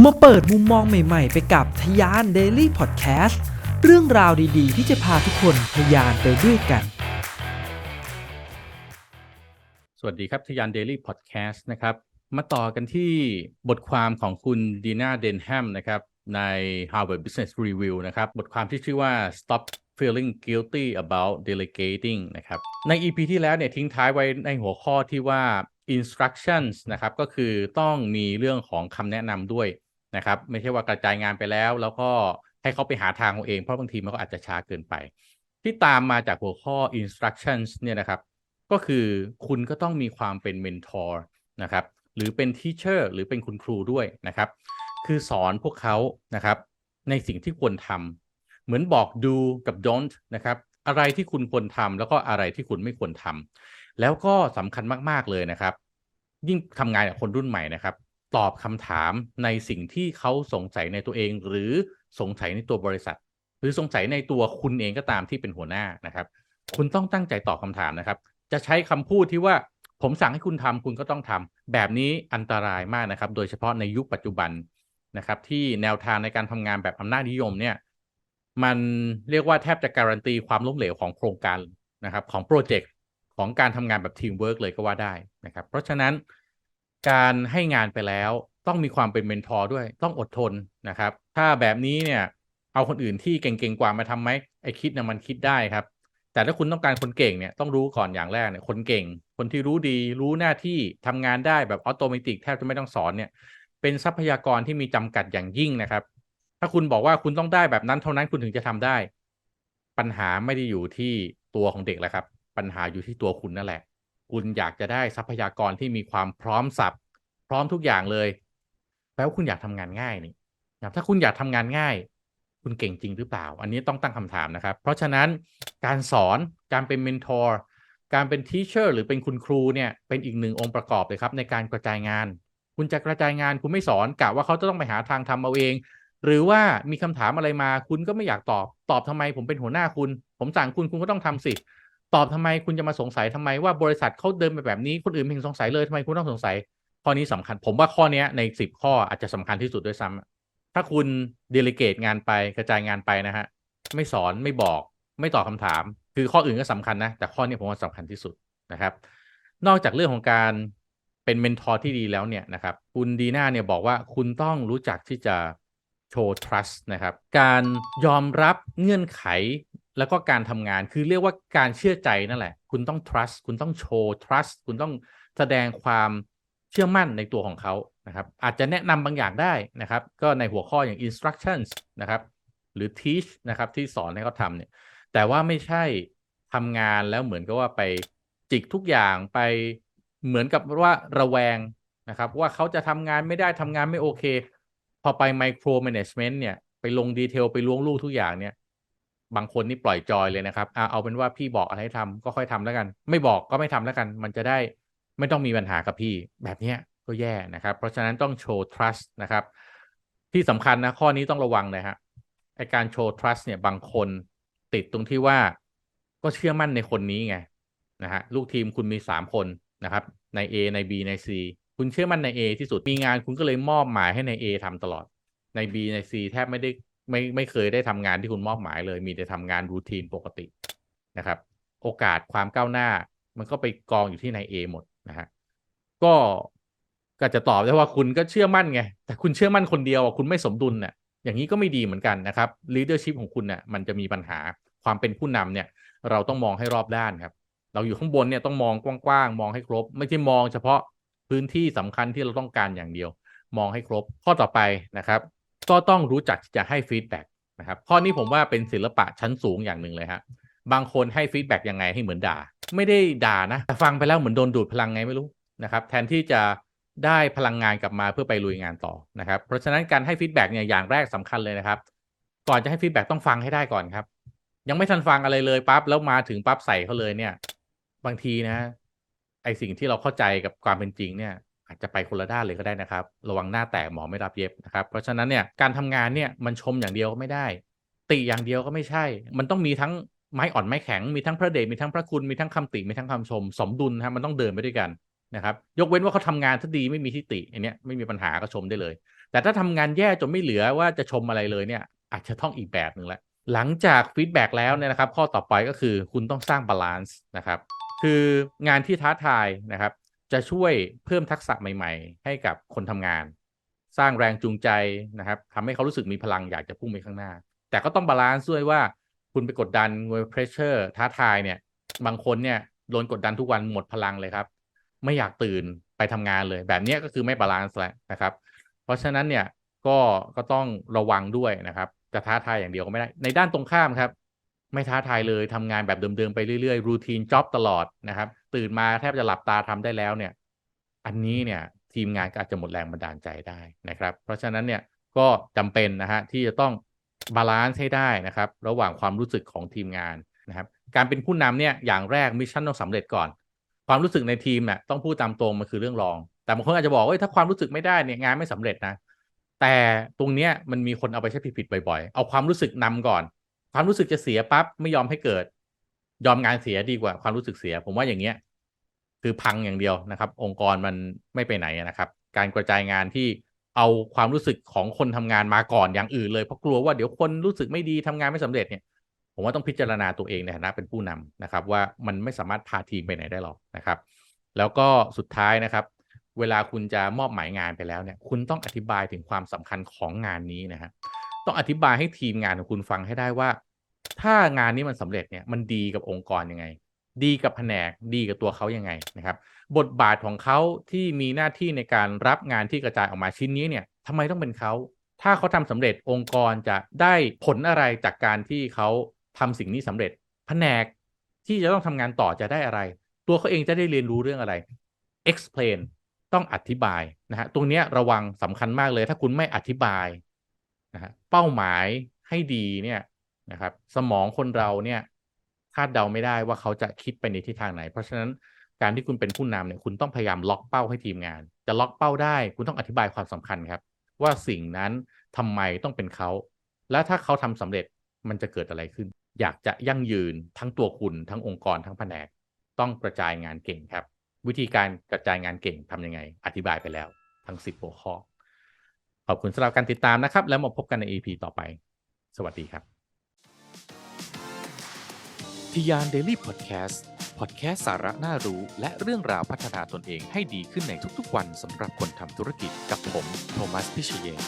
มาเปิดมุมมองใหม่ๆ ไปกับทยาน Daily Podcast เรื่องราวดีๆ ที่จะพาทุกคนทยานไปด้วยกัน สวัสดีครับทยาน Daily Podcast นะครับ มาต่อกันที่บทความของคุณดีน่าเดนแฮมนะครับ ใน Harvard Business Review นะครับ บทความที่ชื่อว่า Stop Feeling Guilty About Delegating นะครับ ใน EP ที่แล้วเนี่ยทิ้งท้ายไว้ในหัวข้อที่ว่า instructions นะครับก็คือต้องมีเรื่องของคำแนะนำด้วยนะครับ ไม่ใช่ว่ากระจายงานไปแล้ว แล้วก็ให้เขาไปหาทางเอาเอง เพราะบางทีมันก็อาจจะช้าเกินไป ที่ตามมาจากหัวข้อ instructions เนี่ยนะครับ ก็คือคุณก็ต้องมีความเป็นเมนทอร์นะครับหรือเป็นทีเชอร์หรือเป็นคุณครูด้วยนะครับ คือสอนพวกเขานะครับ ในสิ่งที่ควรทำเหมือนบอกดูกับ don't นะครับอะไรที่คุณควรทำแล้วก็อะไรที่คุณไม่ควรทำ แล้วก็สำคัญมากๆเลยนะครับ ยิ่งทำงานกับคนรุ่นใหม่นะครับ ตอบคำถามในสิ่งที่เขาสงสัยในตัวเอง หรือสงสัยในตัวบริษัท หรือสงสัยในตัวคุณเองก็ตามที่เป็นหัวหน้านะครับ คุณต้องตั้งใจตอบคำถามนะครับ จะใช้คำพูดที่ว่าผมสั่งให้คุณทำคุณก็ต้องทำแบบนี้อันตรายมากนะครับ โดยเฉพาะในยุคปัจจุบันนะครับ ที่แนวทางในการทำงานแบบอำนาจนิยมเนี่ยมันเรียกว่าแทบจะการันตีความล้มเหลวของโครงการนะครับ ของโปรเจกต์ ของการทำงานแบบทีมเวิร์กเลยก็ว่าได้นะครับ เพราะฉะนั้นการให้งานไปแล้วต้องมีความเป็นเมนทอร์ด้วยต้องอดทนนะครับ ถ้าแบบนี้เนี่ยเอาคนอื่นที่เก่งๆกว่ามาทำไหมไอคิดเนี่ยมันคิดได้ครับ แต่ถ้าคุณต้องการคนเก่งเนี่ยต้องรู้ก่อนอย่างแรกเนี่ยคนเก่ง คนที่รู้ดีรู้หน้าที่ทำงานได้แบบออโตเมติกแทบจะไม่ต้องสอนเนี่ย เป็นทรัพยากรที่มีจำกัดอย่างยิ่งนะครับ ถ้าคุณบอกว่าคุณต้องได้แบบนั้นเท่านั้นคุณถึงจะทำได้ ปัญหาไม่ได้อยู่ที่ตัวของเด็กแล้วครับ ปัญหาอยู่ที่ตัวคุณนั่นแหละ คุณอยากจะได้ทรัพยากรที่มีความพร้อมสับพร้อมทุกอย่างเลยแปลว่าคุณอยากทำงานง่ายนี่ถ้าคุณอยากทำงานง่าย คุณเก่งจริงหรือเปล่า อันนี้ต้องตั้งคำถามนะครับ เพราะฉะนั้นการสอนการเป็นเมนทอร์การเป็นทีเชอร์หรือเป็นคุณครูเนี่ยเป็นอีกหนึ่งองค์ประกอบเลยครับ ในการกระจายงาน คุณจะกระจายงานคุณไม่สอนกะว่าเขาจะต้องไปหาทางทำเอาเอง หรือว่ามีคำถามอะไรมา คุณก็ไม่อยากตอบตอบทำไม ผมเป็นหัวหน้าคุณ ผมสั่งคุณคุณก็ต้องทำสิ ตอบทำไมคุณจะมาสงสัยทำไมว่าบริษัทเขาเดินไปแบบนี้คนอื่นไม่เห็นสงสัยเลยทำไมคุณต้องสงสัย ข้อนี้สำคัญ ผมว่าข้อนี้ในสิบข้ออาจจะสำคัญที่สุดด้วยซ้ำถ้าคุณเดลิเกตงานไปกระจายงานไปนะฮะ ไม่สอนไม่บอก ไม่ตอบคำถาม คือข้ออื่นก็สำคัญนะ แต่ข้อนี้ผมว่าสำคัญที่สุดนะครับ นอกจากเรื่องของการเป็นเมนทอร์ที่ดีแล้วเนี่ยนะครับ คุณดีน่าเนี่ยบอกว่าคุณต้องรู้จักที่จะโชว์ trust นะครับ การยอมรับเงื่อนไข แล้วก็การทำงานคือเรียกว่าการเชื่อใจนั่นแหละ คุณต้อง trust คุณต้องโชว์ trust คุณต้องแสดงความเชื่อมั่นในตัวของเขานะครับ อาจจะแนะนำบางอย่างได้นะครับ ก็ในหัวข้ออย่าง instructions นะครับ หรือ teach นะครับ ที่สอนให้เขาทำเนี่ย แต่ว่าไม่ใช่ทำงานแล้วเหมือนกับว่าไปจิกทุกอย่างไปเหมือนกับว่าระแวงนะครับ ว่าเขาจะทำงานไม่ได้ทำงานไม่โอเค พอไป micro management เนี่ย ไปลงดีเทลไปล้วงลูกทุกอย่างเนี่ย บางคนนี่ปล่อยจอยเลยนะครับเอาเอาเป็นว่าพี่บอกอะไรให้ทำก็ค่อยทำแล้วกัน ไม่บอกก็ไม่ทำแล้วกัน มันจะได้ไม่ต้องมีปัญหากับพี่แบบเนี้ยก็แย่นะครับ เพราะฉะนั้นต้องโชว์ trust นะครับ ที่สำคัญนะข้อนี้ต้องระวังเลยฮะไอการโชว์ trust เนี่ยบางคนติดตรงที่ว่าก็เชื่อมั่นในคนนี้ไงนะฮะลูกทีมคุณมีสามคนนะครับใน A ใน B ใน C คุณเชื่อมั่นใน A ที่สุดมีงานคุณก็เลยมอบหมายให้ใน A ทำตลอดใน B ใน C แทบไม่ได้ ไม่ไม่เคยได้ทำงานที่คุณมอบหมายเลย มีแต่ทำงานรูทีนปกตินะครับ โอกาสความก้าวหน้า มันก็ไปกองอยู่ที่ใน A หมดนะฮะก็ก็จะตอบได้ว่าคุณก็เชื่อมั่นไง แต่คุณเชื่อมั่นคนเดียวคุณไม่สมดุลเนี่ยอย่างนี้ก็ไม่ดีเหมือนกันนะครับ leadership ของคุณเนี่ยมันจะมีปัญหาความเป็นผู้นำเนี่ย เราต้องมองให้รอบด้านครับ เราอยู่ข้างบนเนี่ยต้องมองกว้างๆมองให้ครบ ไม่ใช่มองเฉพาะพื้นที่สำคัญที่เราต้องการอย่างเดียว มองให้ครบข้อต่อไปนะครับ ก็ต้องรู้จักจะให้ฟีดแบ็กนะครับข้อนี้ผมว่าเป็นศิลปะชั้นสูงอย่างหนึ่งเลยฮะบางคนให้ฟีดแบ็กยังไงให้เหมือนด่า ไม่ได้ด่านะแต่ฟังไปแล้วเหมือนโดนดูดพลังไงไม่รู้นะครับแทนที่จะได้พลังงานกลับมาเพื่อไปลุยงานต่อนะครับ เพราะฉะนั้นการให้ฟีดแบ็กเนี่ยอย่างแรกสำคัญเลยนะครับ ก่อนจะให้ฟีดแบ็กต้องฟังให้ได้ก่อนครับ ยังไม่ทันฟังอะไรเลยปั๊บแล้วมาถึงปั๊บใส่เขาเลยเนี่ย บางทีนะ ไอสิ่งที่เราเข้าใจกับความเป็นจริงเนี่ย อาจจะไปคนละด้านเลยก็ได้นะครับ ระวังหน้าแตกหมอไม่รับเย็บนะครับ เพราะฉะนั้นเนี่ยการทำงานเนี่ยมันชมอย่างเดียวก็ไม่ได้ ติอย่างเดียวก็ไม่ใช่ มันต้องมีทั้งไม้อ่อนไม้แข็งมีทั้งพระเดชมีทั้งพระคุณมีทั้งคำติมีทั้งคำชม สมดุลครับมันต้องเดินไปด้วยกันนะครับ ยกเว้นว่าเขาทำงานถ้าดีไม่มีทิฏฐิอันเนี้ยไม่มีปัญหาก็ชมได้เลย แต่ถ้าทำงานแย่จนไม่เหลือว่าจะชมอะไรเลยเนี่ย อาจจะต้องอีกแบบหนึ่งละหลังจากฟีดแบ็กแล้วเนี่ยนะครับ ข้อต่อไปก็คือคุณต้องสร้างบาลานซ์นะครับ คืองานที่ท้าทายนะครับ จะช่วยเพิ่มทักษะใหม่ๆ ให้กับคนทำงาน สร้างแรงจูงใจนะครับทำให้เขารู้สึกมีพลังอยากจะพุ่งไปข้างหน้า แต่ก็ต้องบาลานซ์ด้วยว่าคุณไปกดดันเวอร์เพรสเชอร์ท้าทายเนี่ย บางคนเนี่ยโดนกดดันทุกวันหมดพลังเลยครับ ไม่อยากตื่นไปทำงานเลย แบบนี้ก็คือไม่บาลานซ์แล้วนะครับ เพราะฉะนั้นเนี่ยก็ก็ต้องระวังด้วยนะครับ จะท้าทายอย่างเดียวก็ไม่ได้ ในด้านตรงข้ามครับ ไม่ท้าทายเลยทำงานแบบเดิมๆไปเรื่อยๆรูทีนจ็อบตลอดนะครับ ตื่นมาแทบจะหลับตาทำได้แล้วเนี่ย อันนี้เนี่ยทีมงานก็อาจจะหมดแรงบันดาลใจได้นะครับ เพราะฉะนั้นเนี่ยก็จำเป็นนะฮะที่จะต้องบาลานซ์ให้ได้นะครับ ระหว่างความรู้สึกของทีมงานนะครับ การเป็นผู้นำเนี่ยอย่างแรกมิชชั่นต้องสำเร็จก่อน ความรู้สึกในทีมเนี่ยต้องพูดตามตรงมันคือเรื่องรอง แต่บางคนอาจจะบอกว่าถ้าความรู้สึกไม่ได้เนี่ยงานไม่สำเร็จนะแต่ตรงเนี้ยมันมีคนเอาไปใช้ผิดๆบ่อยๆ เอาความรู้สึกนำก่อน ความรู้สึกจะเสียปั๊บไม่ยอมให้เกิด ยอมงานเสียดีกว่า ความรู้สึกเสีย ผมว่าอย่างเงี้ย คือพังอย่างเดียวนะครับ องค์กรมันไม่ไปไหนนะครับ การกระจายงานที่เอาความรู้สึกของคนทำงานมาก่อนอย่างอื่นเลยเพราะกลัวว่าเดี๋ยวคนรู้สึกไม่ดีทำงานไม่สำเร็จเนี่ยผมว่าต้องพิจารณาตัวเองในฐานะเป็นผู้นำนะครับ ว่ามันไม่สามารถพาทีมไปไหนได้หรอกนะครับ แล้วก็สุดท้ายนะครับ เวลาคุณจะมอบหมายงานไปแล้วเนี่ย คุณต้องอธิบายถึงความสำคัญของงานนี้นะฮะ ต้องอธิบายให้ทีมงานของคุณฟังให้ได้ว่า ถ้างานนี้มันสำเร็จเนี่ยมันดีกับองค์กรยังไง ดีกับแผนกดีกับตัวเขายังไงนะครับ บทบาทของเขาที่มีหน้าที่ในการรับงานที่กระจายออกมาชิ้นนี้เนี่ยทำไมต้องเป็นเขาถ้าเขาทำสำเร็จองค์กรจะได้ผลอะไรจากการที่เขาทำสิ่งนี้สำเร็จ แผนกที่จะต้องทำงานต่อจะได้อะไร ตัวเขาเองจะได้เรียนรู้เรื่องอะไร explain ต้องอธิบายนะฮะตรงนี้ระวังสำคัญมากเลย ถ้าคุณไม่อธิบาย นะฮะเป้าหมายให้ดีเนี่ยนะครับสมองคนเราเนี่ยคาดเดาไม่ได้ว่าเขาจะคิดไปในทิศทางไหน เพราะฉะนั้นการที่คุณเป็นผู้นำเนี่ยคุณต้องพยายามล็อกเป้าให้ทีมงาน จะล็อกเป้าได้ คุณต้องอธิบายความสำคัญครับ ว่าสิ่งนั้นทำไมต้องเป็นเขา และถ้าเขาทำสำเร็จมันจะเกิดอะไรขึ้น อยากจะยั่งยืนทั้งตัวคุณทั้งองค์กรทั้งแผนก ต้องกระจายงานเก่งครับ วิธีการกระจายงานเก่งทำยังไง อธิบายไปแล้ว ทั้ง 10 หัวข้อ ขอบคุณสำหรับการติดตามนะครับ แล้วมาพบกันใน EP ต่อไป สวัสดีครับทียานเดลี่พอดแคสต์พอดแคสสาระน่ารู้ และเรื่องราวพัฒนาตนเองให้ดีขึ้นในทุกๆวันสำหรับคนทำธุรกิจกับผม โทมัส พิเชย